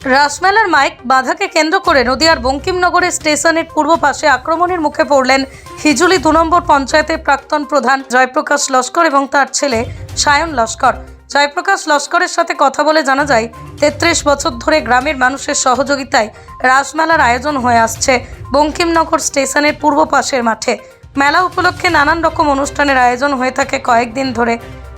রাসমেলার mic বাধাকে কেন্দ্র করে নদিয়ার বঙ্কিমনগরের স্টেশনের পূর্ব পাশে আক্রমণের মুখে পড়লেন হিজুলি দু নম্বর পঞ্চায়েতের প্রাক্তন প্রধান জয়প্রকাশ লস্কর এবং তার ছেলে সায়ন লস্কর। জয়প্রকাশ লস্করের সাথে কথা বলে জানা যায়, তেত্রিশ বছর ধরে গ্রামের মানুষের সহযোগিতায় রাসমেলার আয়োজন হয়ে আসছে বঙ্কিমনগর স্টেশনের পূর্ব পাশের মাঠে। মেলা উপলক্ষে নানান রকম অনুষ্ঠানের আয়োজন হয়ে থাকে কয়েকদিন ধরে।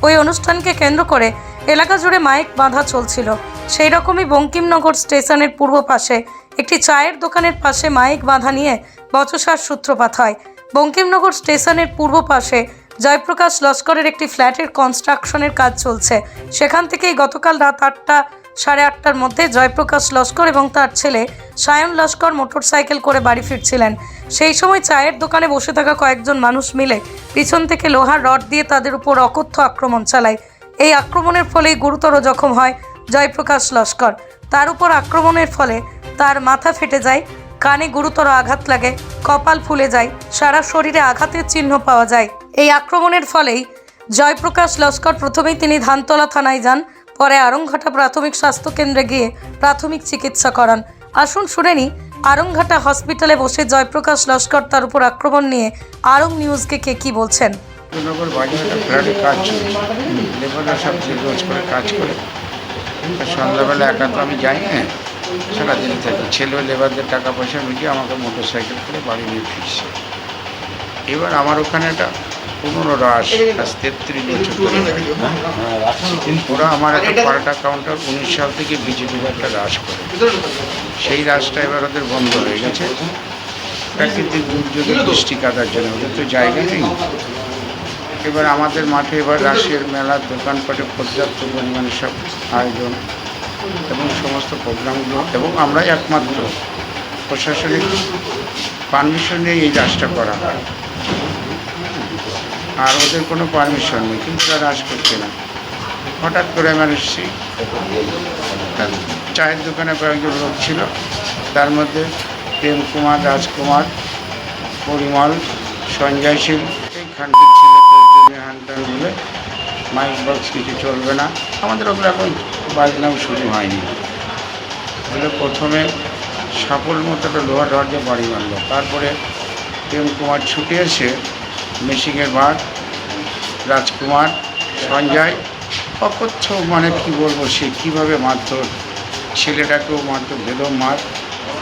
ওই অনুষ্ঠানকে কেন্দ্র করে এলাকা জুড়ে মাইক বাঁধা চলছিল। সেই রকমই বঙ্কিমনগর স্টেশনের পূর্ব পাশে একটি চায়ের দোকানের পাশে মাইক বাঁধা নিয়ে বচসার সূত্রপাত হয়। বঙ্কিমনগর স্টেশনের পূর্ব পাশে জয়প্রকাশ লস্করের একটি ফ্ল্যাটের কনস্ট্রাকশনের কাজ চলছে। সেখান থেকেই গতকাল রাত আটটা সাড়ে আটটার মধ্যে জয়প্রকাশ লস্কর এবং তার ছেলে সায়ন লস্কর মোটরসাইকেল করে বাড়ি ফিরছিলেন। সেই সময় চায়ের দোকানে বসে থাকা কয়েকজন মানুষ মিলে পিছন থেকে লোহার রড দিয়ে তাদের উপর অকথ্য আক্রমণ চালায়। এই আক্রমণের ফলেই গুরুতর জখম হয় জয়প্রকাশ লস্কর। তার উপর আক্রমণের ফলে তার মাথা ফেটে যায়, কানে গুরুতর আঘাত লাগে, কপাল ফুলে যায়, সারা শরীরে আঘাতের চিহ্ন পাওয়া যায়। এই আক্রমণের ফলেই জয়প্রকাশ লস্কর প্রথমেই তিনি ধানতলা থানায় যান, পরে আরংঘাটা প্রাথমিক স্বাস্থ্য কেন্দ্রে গিয়ে প্রাথমিক চিকিৎসা করান। আসুন শুনেনি আরংঘাটা হসপিটালে বসে জয়প্রকাশ লস্কর তার উপর আক্রমণ নিয়ে আরং নিউজকে কে কি বলছেন? কাজ লেবাররা সব রোজ কাজ করে। সন্ধ্যাবেলা একা তো আমি যাই না সারাদিন থাকি। ছেলে লেবারদের টাকা পয়সা মিটিয়ে আমাকে মোটর সাইকেল করে বাড়ি নিয়ে ফিরছে। এবার আমার ওখানে একটা পনেরো রাস আজ তেত্রিশ বছর ওরা আমার একটা পাল্টা কাউন্টার উনিশ সাল থেকে বিজেপির একটা রাস করে। সেই রাসটা এবার ওদের বন্ধ হয়ে গেছে। প্রাকৃতিক দুর্যোগের বৃষ্টি কাটার জন্য ওদের তো জায়গা নেই। এবার আমাদের মাঠে এবার রাসের মেলার দোকানপাটে পর্যাপ্ত পরিমাণে সব আয়োজন এবং সমস্ত প্রোগ্রামগুলো। এবং আমরাই একমাত্র প্রশাসনিক পারমিশন নিয়ে এই রাসটা করা হয়। আর ওদের কোনো পারমিশন নেই কিন্তু তারা রাস করছে না। হঠাৎ করে আমার এসেছি। চায়ের দোকানে কয়েকজন লোক ছিল। তার মধ্যে প্রেম কুমার, রাজকুমার, পরিমল, সঞ্জয় সিং এই খানটির জন্য হান্টার মাইক বক্স কিছু চলবে না। আমাদের ওগুলো এখন বাজনাম শুরু হয়নি। বলে প্রথমে সাপোর মতো একটা লোহার রড বাড়ি মারলো তারপরে প্রেম কুমার ছুটে এসে মেশিংয়ের বার রাজকুমার, সঞ্জয় অকথ্য মানে কি বলব সে কীভাবে মারধর ছেলেটাকেও মারতো বেদম মার।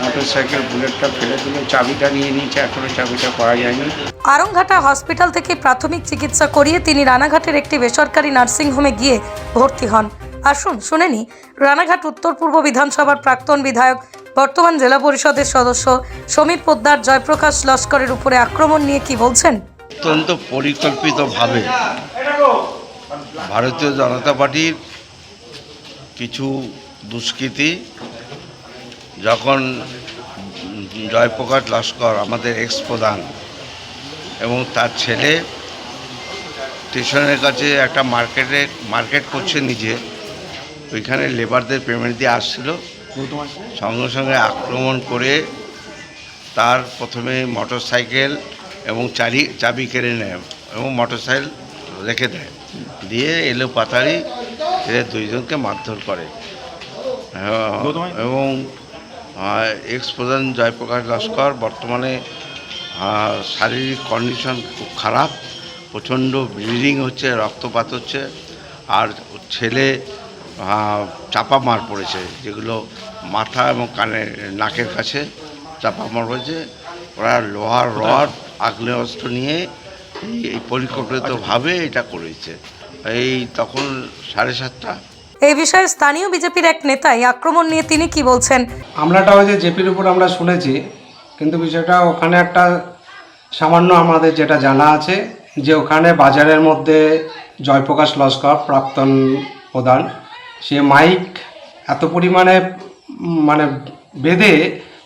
মোটর সাইকেল বুলেটটা ফেলে দিল চাবিটা নিয়ে নিয়েছে এখনও চাবিটা পাওয়া যায়নি। আরংঘাটা হসপিটাল থেকে প্রাথমিক চিকিৎসা করিয়ে তিনি রানাঘাটের একটি বেসরকারি নার্সিংহোমে গিয়ে ভর্তি হন। আসুন শুনেনি রানাঘাট উত্তর পূর্ব বিধানসভার প্রাক্তন বিধায়ক বর্তমান জেলা পরিষদের সদস্য সমীর পোদ্দার জয়প্রকাশ লস্করের উপরে আক্রমণ নিয়ে কি বলছেন? অত্যন্ত পরিকল্পিতভাবে ভারতীয় জনতা পার্টির কিছু দুষ্কৃতী, যখন জয়প্রকাশ লস্কর আমাদের এক্স প্রধান এবং তার ছেলে স্টেশনের কাছে একটা মার্কেটে, মার্কেট করছে নিজে, ওইখানে লেবারদের পেমেন্ট দিয়ে আসছিল। সঙ্গে সঙ্গে আক্রমণ করে তার প্রথমে মোটর সাইকেল এবং চাবি কেড়ে নেয় এবং মোটর সাইকেল রেখে দেয়। দিয়ে এলো পাতারি এদের দুইজনকে মারধর করে। এবং এক্স প্রধান জয়প্রকাশ লস্কর বর্তমানে শারীরিক কন্ডিশন খুব খারাপ প্রচণ্ড ব্লিডিং হচ্ছে রক্তপাত হচ্ছে আর ছেলে চাপা মার পড়েছে যেগুলো মাথা এবং কানে নাকের কাছে চাপা মার পড়েছে ওরা লোহার রড আগ্নেয়াস্ত্র নিয়ে এই- এই পরিকল্পিতভাবে এটা করেছে। এই তখন সাড়ে সাতটা। এই বিষয়ে স্থানীয় বিজেপির এক নেতা এই আক্রমণ নিয়ে তিনি কি বলছেন? হামলাটা হয়েছে জেপির উপর আমরা শুনেছি কিন্তু বিষয়টা ওখানে একটা সামান্য আমাদের যেটা জানা আছে যে ওখানে বাজারের মধ্যে জয়প্রকাশ লস্কর প্রাক্তন প্রধান সে মাইক এত পরিমাণে মানে বেঁধে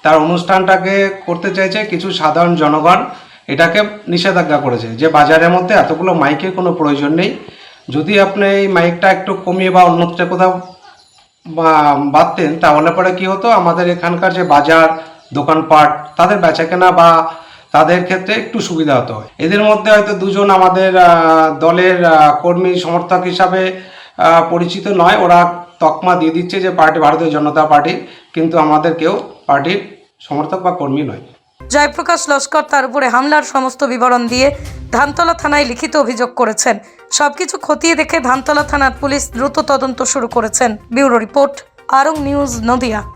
তার অনুষ্ঠানটাকে করতে চাইছে কিছু সাধারণ জনগণ এটাকে নিষেধাজ্ঞা করেছে যে বাজারের মধ্যে এতগুলো মাইকের কোনো প্রয়োজন নেই। যদি আপনি এই মাইকটা একটু কমিয়ে বা অন্যত্র কোথাও বাঁধতেন, তাহলে পরে কি হতো? আমাদের এখানকার যে বাজার, দোকানপাট, তাদের বেচাকেনা বা তাদের ক্ষেত্রে একটু সুবিধা হতো। এদের মধ্যে হয়তো দুজন আমাদের দলের কর্মী সমর্থক হিসাবে পরিচিত নয়। ওরা তকমা দিয়ে দিচ্ছে যে পার্টি, ভারতীয় জনতা পার্টি। কিন্তু আমাদের কেউ পার্টির সমর্থক বা কর্মী নয়। জয়প্রকাশ লস্কর তার উপরে হামলার সমস্ত বিবরণ দিয়ে ধানতলা থানায় লিখিত অভিযোগ করেছেন। সবকিছু খতিয়ে দেখে ধানতলা থানার পুলিশ দ্রুত তদন্ত শুরু করেছেন। Bureau report, Arang news, Nadia.